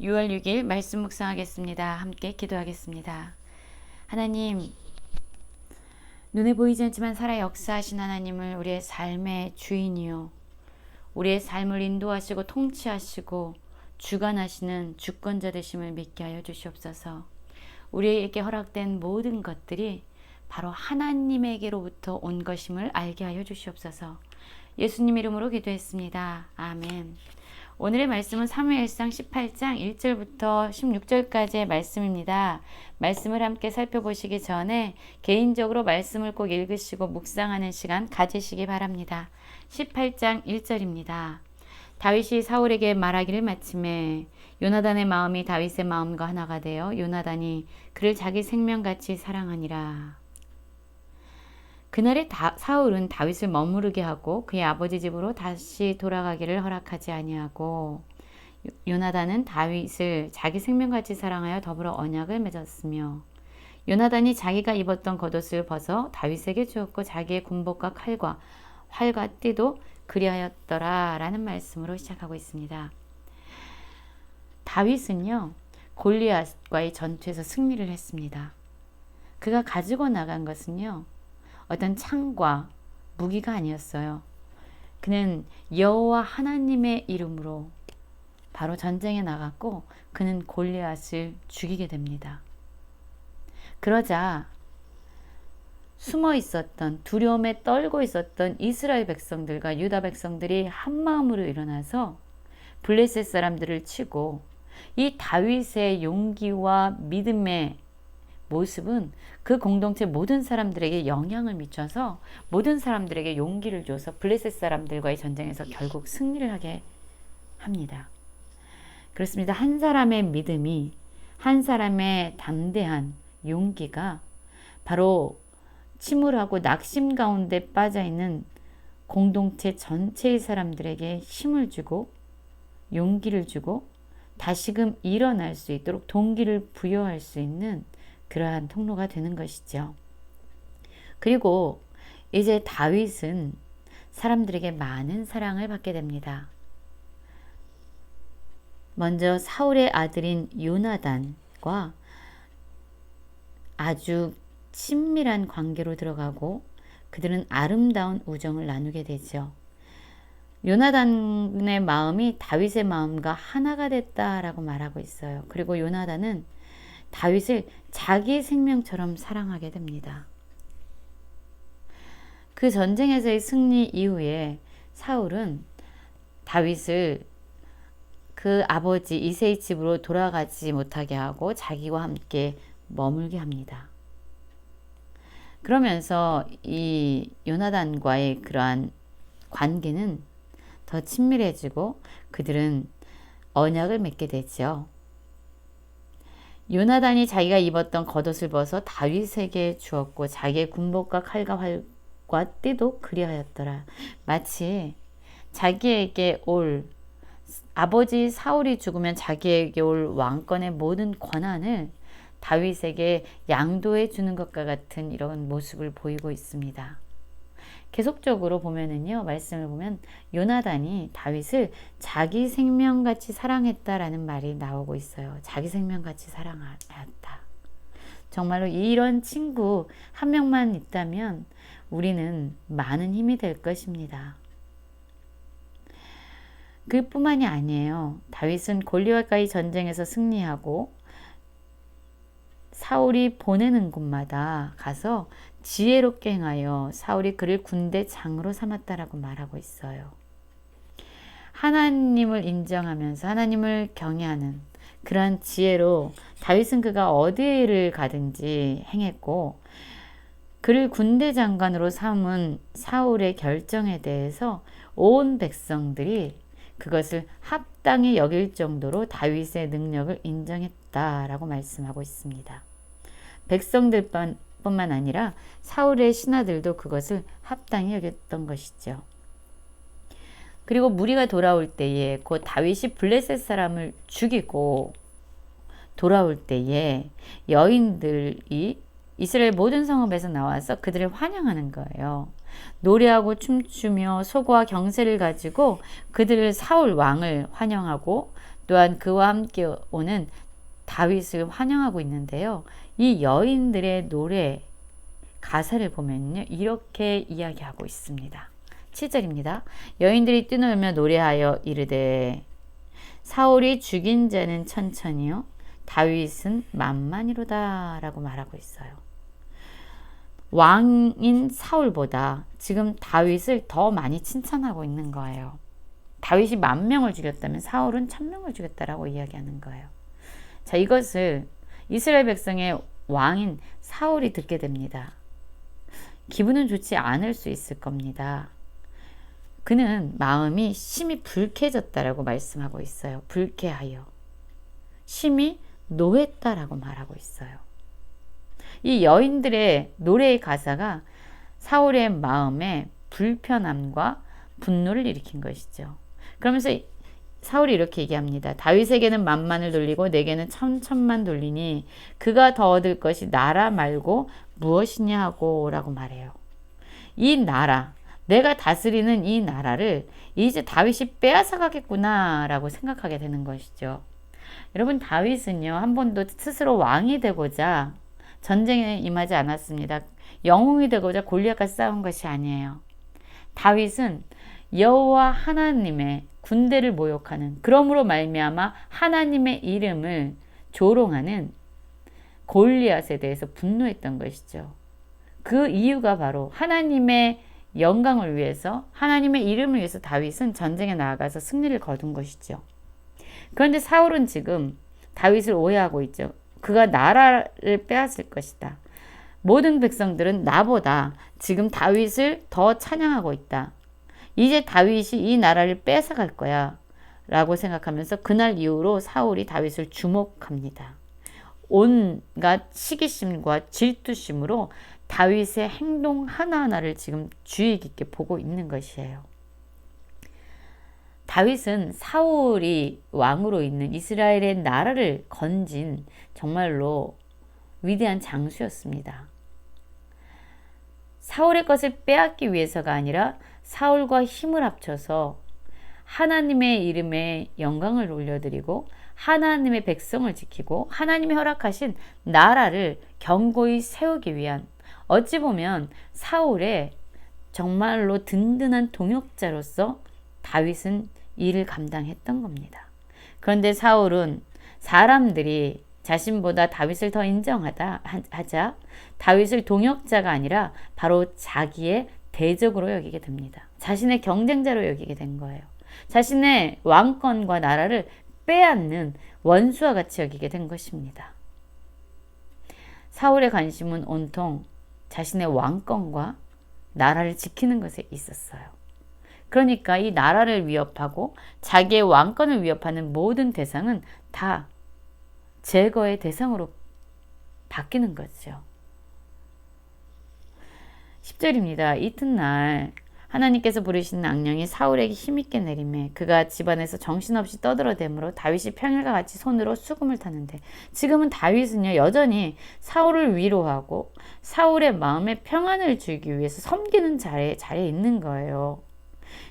6월 6일 말씀 묵상하겠습니다. 함께 기도하겠습니다. 하나님, 눈에 보이지 않지만 살아 역사하신 하나님을 우리의 삶의 주인이요. 우리의 삶을 인도하시고 통치하시고 주관하시는 주권자 되심을 믿게 하여 주시옵소서. 우리에게 허락된 모든 것들이 바로 하나님에게로부터 온 것임을 알게 하여 주시옵소서. 예수님 이름으로 기도했습니다. 아멘. 오늘의 말씀은 사무엘상 18장 1절부터 16절까지의 말씀입니다. 말씀을 함께 살펴보시기 전에 개인적으로 말씀을 꼭 읽으시고 묵상하는 시간 가지시기 바랍니다. 18장 1절입니다. 다윗이 사울에게 말하기를 마침에 요나단의 마음이 다윗의 마음과 하나가 되어 요나단이 그를 자기 생명같이 사랑하니라. 그날에 다, 사울은 다윗을 머무르게 하고 그의 아버지 집으로 다시 돌아가기를 허락하지 아니하고 요나단은 다윗을 자기 생명같이 사랑하여 더불어 언약을 맺었으며 요나단이 자기가 입었던 겉옷을 벗어 다윗에게 주었고 자기의 군복과 칼과 활과 띠도 그리하였더라 라는 말씀으로 시작하고 있습니다. 다윗은요 골리앗과의 전투에서 승리를 했습니다. 그가 가지고 나간 것은요 어떤 창과 무기가 아니었어요. 그는 여호와 하나님의 이름으로 바로 전쟁에 나갔고 그는 골리앗을 죽이게 됩니다. 그러자 숨어 있었던 두려움에 떨고 있었던 이스라엘 백성들과 유다 백성들이 한 마음으로 일어나서 블레셋 사람들을 치고 이 다윗의 용기와 믿음의 모습은 그 공동체 모든 사람들에게 영향을 미쳐서 모든 사람들에게 용기를 줘서 블레셋 사람들과의 전쟁에서 결국 승리를 하게 합니다. 그렇습니다. 한 사람의 믿음이 한 사람의 담대한 용기가 바로 침울하고 낙심 가운데 빠져 있는 공동체 전체의 사람들에게 힘을 주고 용기를 주고 다시금 일어날 수 있도록 동기를 부여할 수 있는 그러한 통로가 되는 것이죠. 그리고 이제 다윗은 사람들에게 많은 사랑을 받게 됩니다. 먼저 사울의 아들인 요나단과 아주 친밀한 관계로 들어가고 그들은 아름다운 우정을 나누게 되죠. 요나단의 마음이 다윗의 마음과 하나가 됐다라고 말하고 있어요. 그리고 요나단은 다윗을 자기 생명처럼 사랑하게 됩니다. 그 전쟁에서의 승리 이후에 사울은 다윗을 그 아버지 이세의 집으로 돌아가지 못하게 하고 자기와 함께 머물게 합니다. 그러면서 이 요나단과의 그러한 관계는 더 친밀해지고 그들은 언약을 맺게 되죠. 요 나단이 자기가 입었던 겉옷을 벗어 다윗에게 주었고 자기의 군복과 칼과 활과 띠도 그리하였더라. 마치 자기에게 올 아버지 사울이 죽으면 자기에게 올 왕권의 모든 권한을 다윗에게 양도해 주는 것과 같은 이런 모습을 보이고 있습니다. 계속적으로 보면은요, 말씀을 보면 요나단이 다윗을 자기 생명같이 사랑했다라는 말이 나오고 있어요. 자기 생명같이 사랑하였다. 정말로 이런 친구 한 명만 있다면 우리는 많은 힘이 될 것입니다. 그뿐만이 아니에요. 다윗은 골리앗과의 전쟁에서 승리하고 사울이 보내는 곳마다 가서 지혜롭게 행하여 사울이 그를 군대 장으로 삼았다라고 말하고 있어요. 하나님을 인정하면서 하나님을 경외하는 그러한 지혜로 다윗은 그가 어디를 가든지 행했고 그를 군대 장관으로 삼은 사울의 결정에 대해서 온 백성들이 그것을 합당히 여길 정도로 다윗의 능력을 인정했다라고 말씀하고 있습니다. 백성들뿐만 아니라 사울의 신하들도 그것을 합당히 여겼던 것이죠. 그리고 무리가 돌아올 때에 곧 다윗이 블레셋 사람을 죽이고 돌아올 때에 여인들이 이스라엘 모든 성읍에서 나와서 그들을 환영하는 거예요. 노래하고 춤추며 소고와 경세를 가지고 그들을 사울 왕을 환영하고 또한 그와 함께 오는 다윗을 환영하고 있는데요. 이 여인들의 노래 가사를 보면요. 이렇게 이야기하고 있습니다. 7절입니다. 여인들이 뛰놀며 노래하여 이르되 사울이 죽인 자는 천천히요 다윗은 만만이로다라고 말하고 있어요. 왕인 사울보다 지금 다윗을 더 많이 칭찬하고 있는 거예요. 다윗이 만 명을 죽였다면 사울은 천 명을 죽였다라고 이야기하는 거예요. 자, 이것을 이스라엘 백성의 왕인 사울이 듣게 됩니다. 기분은 좋지 않을 수 있을 겁니다. 그는 마음이 심히 불쾌해졌다라고 말씀하고 있어요. 불쾌하여. 심히 노했다라고 말하고 있어요. 이 여인들의 노래의 가사가 사울의 마음에 불편함과 분노를 일으킨 것이죠. 그러면서 사울이 이렇게 얘기합니다. 다윗에게는 만만을 돌리고 내게는 천천만 돌리니 그가 더 얻을 것이 나라 말고 무엇이냐 하고 라고 말해요. 이 나라, 내가 다스리는 이 나라를 이제 다윗이 빼앗아 가겠구나 라고 생각하게 되는 것이죠. 여러분, 다윗은요, 한 번도 스스로 왕이 되고자 전쟁에 임하지 않았습니다. 영웅이 되고자 골리앗과 싸운 것이 아니에요. 다윗은 여호와 하나님의 군대를 모욕하는 그러므로 말미암아 하나님의 이름을 조롱하는 골리앗에 대해서 분노했던 것이죠. 그 이유가 바로 하나님의 영광을 위해서 하나님의 이름을 위해서 다윗은 전쟁에 나아가서 승리를 거둔 것이죠. 그런데 사울은 지금 다윗을 오해하고 있죠. 그가 나라를 빼앗을 것이다. 모든 백성들은 나보다 지금 다윗을 더 찬양하고 있다. 이제 다윗이 이 나라를 뺏어갈 거야. 라고 생각하면서 그날 이후로 사울이 다윗을 주목합니다. 온갖 시기심과 질투심으로 다윗의 행동 하나하나를 지금 주의 깊게 보고 있는 것이에요. 다윗은 사울이 왕으로 있는 이스라엘의 나라를 건진 정말로 위대한 장수였습니다. 사울의 것을 빼앗기 위해서가 아니라 사울과 힘을 합쳐서 하나님의 이름에 영광을 올려드리고 하나님의 백성을 지키고 하나님이 허락하신 나라를 견고히 세우기 위한 어찌 보면 사울의 정말로 든든한 동역자로서 다윗은 일을 감당했던 겁니다. 그런데 사울은 사람들이 자신보다 다윗을 더 인정하다 하자 다윗을 동역자가 아니라 바로 자기의 대적으로 여기게 됩니다. 자신의 경쟁자로 여기게 된 거예요. 자신의 왕권과 나라를 빼앗는 원수와 같이 여기게 된 것입니다. 사울의 관심은 온통 자신의 왕권과 나라를 지키는 것에 있었어요. 그러니까 이 나라를 위협하고 자기의 왕권을 위협하는 모든 대상은 다 제거의 대상으로 바뀌는 거죠. 10절입니다. 이튿날 하나님께서 부르신 악령이 사울에게 힘있게 내림에 그가 집안에서 정신없이 떠들어대므로 다윗이 평일과 같이 손으로 수금을 타는데 지금은 다윗은요 여전히 사울을 위로하고 사울의 마음에 평안을 주기 위해서 섬기는 자리에, 자리에 있는 거예요.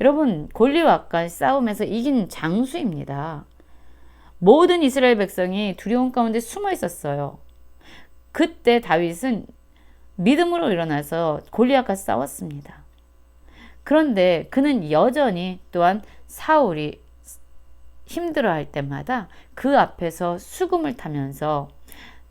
여러분 골리앗과 싸움에서 이긴 장수입니다. 모든 이스라엘 백성이 두려움 가운데 숨어 있었어요. 그때 다윗은 믿음으로 일어나서 골리앗과 싸웠습니다. 그런데 그는 여전히 또한 사울이 힘들어할 때마다 그 앞에서 수금을 타면서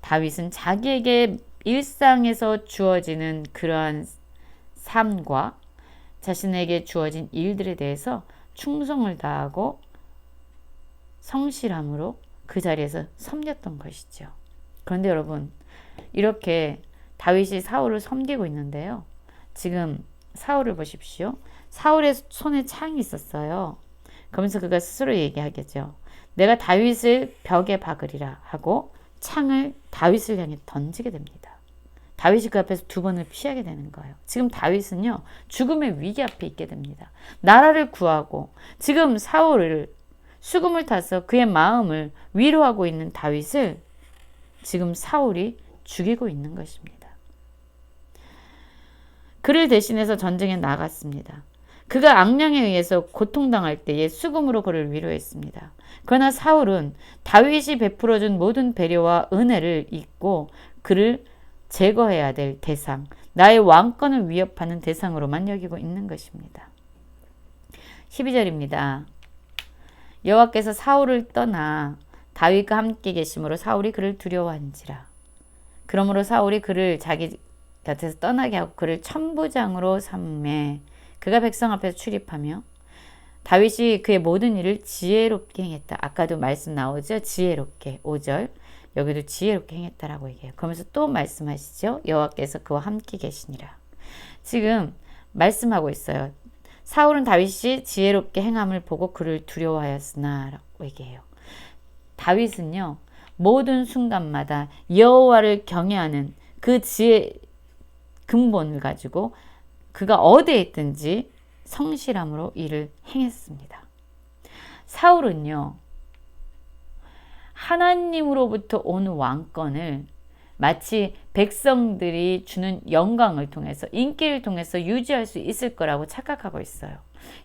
다윗은 자기에게 일상에서 주어지는 그러한 삶과 자신에게 주어진 일들에 대해서 충성을 다하고 성실함으로 그 자리에서 섬겼던 것이죠. 그런데 여러분, 이렇게 다윗이 사울을 섬기고 있는데요. 지금 사울을 보십시오. 사울의 손에 창이 있었어요. 그러면서 그가 스스로 얘기하겠죠. 내가 다윗을 벽에 박으리라 하고 창을 다윗을 향해 던지게 됩니다. 다윗이 그 앞에서 두 번을 피하게 되는 거예요. 지금 다윗은요, 죽음의 위기 앞에 있게 됩니다. 나라를 구하고, 지금 사울을 수금을 타서 그의 마음을 위로하고 있는 다윗을 지금 사울이 죽이고 있는 것입니다. 그를 대신해서 전쟁에 나갔습니다. 그가 악령에 의해서 고통당할 때에 수금으로 그를 위로했습니다. 그러나 사울은 다윗이 베풀어준 모든 배려와 은혜를 잊고 그를 제거해야 될 대상, 나의 왕권을 위협하는 대상으로만 여기고 있는 것입니다. 12절입니다. 여호와께서 사울을 떠나 다윗과 함께 계심으로 사울이 그를 두려워한지라. 그러므로 사울이 그를 자기 곁에서 떠나게 하고 그를 천부장으로 삼매 그가 백성 앞에서 출입하며 다윗이 그의 모든 일을 지혜롭게 행했다. 아까도 말씀 나오죠? 지혜롭게. 5절. 여기도 지혜롭게 행했다라고 얘기해요. 그러면서 또 말씀하시죠? 여호와께서 그와 함께 계시니라. 지금 말씀하고 있어요. 사울은 다윗이 지혜롭게 행함을 보고 그를 두려워하였으나라고 얘기해요. 다윗은요. 모든 순간마다 여호와를 경외하는 그 지혜 근본을 가지고 그가 어디에 있든지 성실함으로 일을 행했습니다. 사울은요. 하나님으로부터 온 왕권을 마치 백성들이 주는 영광을 통해서 인기를 통해서 유지할 수 있을 거라고 착각하고 있어요.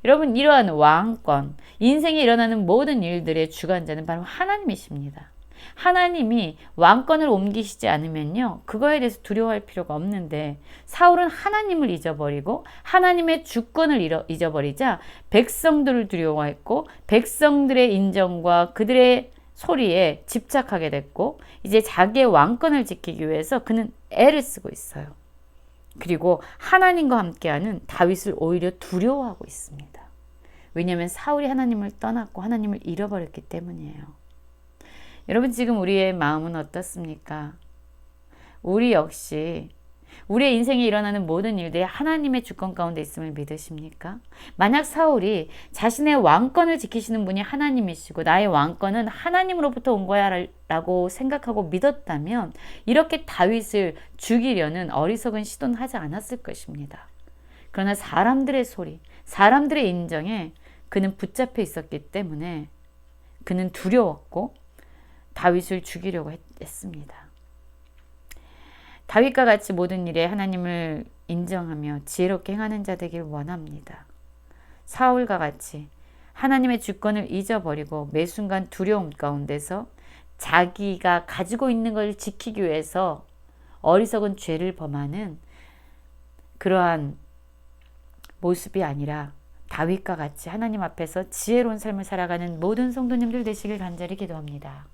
여러분 이러한 왕권, 인생에 일어나는 모든 일들의 주관자는 바로 하나님이십니다. 하나님이 왕권을 옮기시지 않으면요, 그거에 대해서 두려워할 필요가 없는데, 사울은 하나님을 잊어버리고, 하나님의 주권을 잊어버리자, 백성들을 두려워했고, 백성들의 인정과 그들의 소리에 집착하게 됐고, 이제 자기의 왕권을 지키기 위해서 그는 애를 쓰고 있어요. 그리고 하나님과 함께하는 다윗을 오히려 두려워하고 있습니다. 왜냐하면 사울이 하나님을 떠났고 하나님을 잃어버렸기 때문이에요. 여러분 지금 우리의 마음은 어떻습니까? 우리 역시 우리의 인생에 일어나는 모든 일들이 하나님의 주권 가운데 있음을 믿으십니까? 만약 사울이 자신의 왕권을 지키시는 분이 하나님이시고 나의 왕권은 하나님으로부터 온 거야 라고 생각하고 믿었다면 이렇게 다윗을 죽이려는 어리석은 시도는 하지 않았을 것입니다. 그러나 사람들의 소리, 사람들의 인정에 그는 붙잡혀 있었기 때문에 그는 두려웠고 다윗을 죽이려고 했습니다. 다윗과 같이 모든 일에 하나님을 인정하며 지혜롭게 행하는 자 되길 원합니다. 사울과 같이 하나님의 주권을 잊어버리고 매 순간 두려움 가운데서 자기가 가지고 있는 걸 지키기 위해서 어리석은 죄를 범하는 그러한 모습이 아니라 다윗과 같이 하나님 앞에서 지혜로운 삶을 살아가는 모든 성도님들 되시길 간절히 기도합니다.